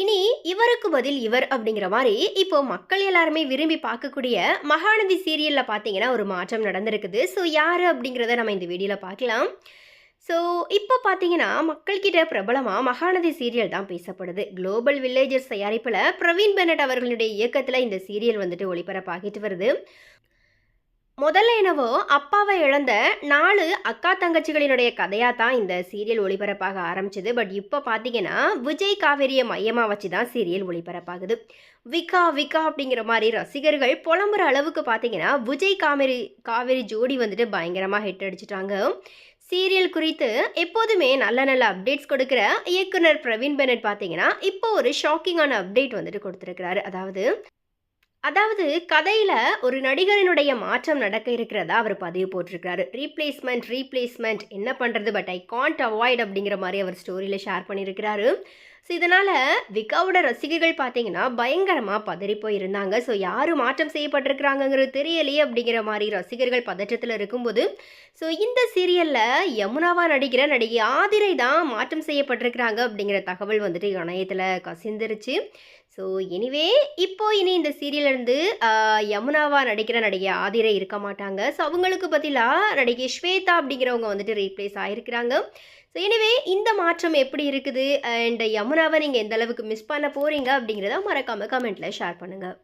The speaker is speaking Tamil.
இனி இவருக்கு பதில் இவர் அப்படிங்கிற மாதிரி இப்போ மக்கள் எல்லாருமே விரும்பி பார்க்கக்கூடிய மகாநதி சீரியலில் பார்த்தீங்கன்னா ஒரு மாற்றம் நடந்திருக்குது. ஸோ யார் அப்படிங்கிறத நம்ம இந்த வீடியோவில் பார்க்கலாம். ஸோ இப்போ பார்த்தீங்கன்னா மக்கள்கிட்ட பிரபலமாக மகாநதி சீரியல் தான் பேசப்படுது. குளோபல் வில்லேஜர்ஸ் தயாரிப்பில் பிரவீன் பெனட் அவர்களுடைய இயக்கத்தில் இந்த சீரியல் வந்துட்டு ஒளிபரப்பாகிட்டு வருது. முதல்ல என்னவோ அப்பாவை இழந்த நாலு அக்கா தங்கச்சிகளினுடைய கதையாக தான் இந்த சீரியல் ஒளிபரப்பாக ஆரம்பிச்சது. பட் இப்போ பார்த்தீங்கன்னா விஜய் காவேரியை மையமாக வச்சு தான் சீரியல் ஒளிபரப்பாகுது. விகா விகா அப்படிங்கிற மாதிரி ரசிகர்கள் புலம்புற அளவுக்கு பார்த்தீங்கன்னா விஜய் காவேரி காவேரி ஜோடி வந்துட்டு பயங்கரமாக ஹிட் அடிச்சிட்டாங்க. சீரியல் குறித்து எப்போதுமே நல்ல நல்ல அப்டேட்ஸ் கொடுக்குற இயக்குனர் பிரவீன் பெனட் பார்த்தீங்கன்னா இப்போ ஒரு ஷாக்கிங்கான அப்டேட் வந்துட்டு கொடுத்துருக்கிறாரு. அதாவது அதாவது கதையில் ஒரு நடிகரினுடைய மாற்றம் நடக்க இருக்கிறதா அவர் பதிவு போட்டிருக்கிறாரு. ரீப்ளேஸ்மெண்ட் ரீப்ளேஸ்மெண்ட் என்ன பண்ணுறது பட் ஐ காண்ட் அவாய்ட் அப்படிங்கிற மாதிரி அவர் ஸ்டோரியில் ஷேர் பண்ணியிருக்கிறாரு. ஸோ இதனால் விகாவோட ரசிகர்கள் பார்த்தீங்கன்னா பயங்கரமாக பதறி போயிருந்தாங்க. ஸோ யார் மாற்றம் செய்யப்பட்டிருக்கிறாங்கங்கிறது தெரியலையே அப்படிங்கிற மாதிரி ரசிகர்கள் பதற்றத்தில் இருக்கும்போது ஸோ இந்த சீரியலில் யமுனாவா நடிக்கிற நடிகை ஆதிரை தான் மாற்றம் செய்யப்பட்டிருக்கிறாங்க அப்படிங்கிற தகவல் வந்துட்டு இணையத்தில் கசிந்துருச்சு. ஸோ எனிவே இப்போ இனி இந்த சீரியல்லேருந்து யமுனாவா நடிக்கிற நடிகை ஆதிரை இருக்க மாட்டாங்க. ஸோ அவங்களுக்கு பதிலாக நடிகை ஸ்வேதா அப்படிங்கிறவங்க வந்துட்டு ரீப்ளேஸ் ஆகிருக்கிறாங்க ஸோ எனவே இந்த மாற்றம் எப்படி இருக்குது? அண்ட் யமுனாவை நீங்கள் எந்த அளவுக்கு மிஸ் பண்ண போகிறீங்க அப்படிங்கிறத மறக்காமல் கமெண்ட்டில் ஷேர் பண்ணுங்கள்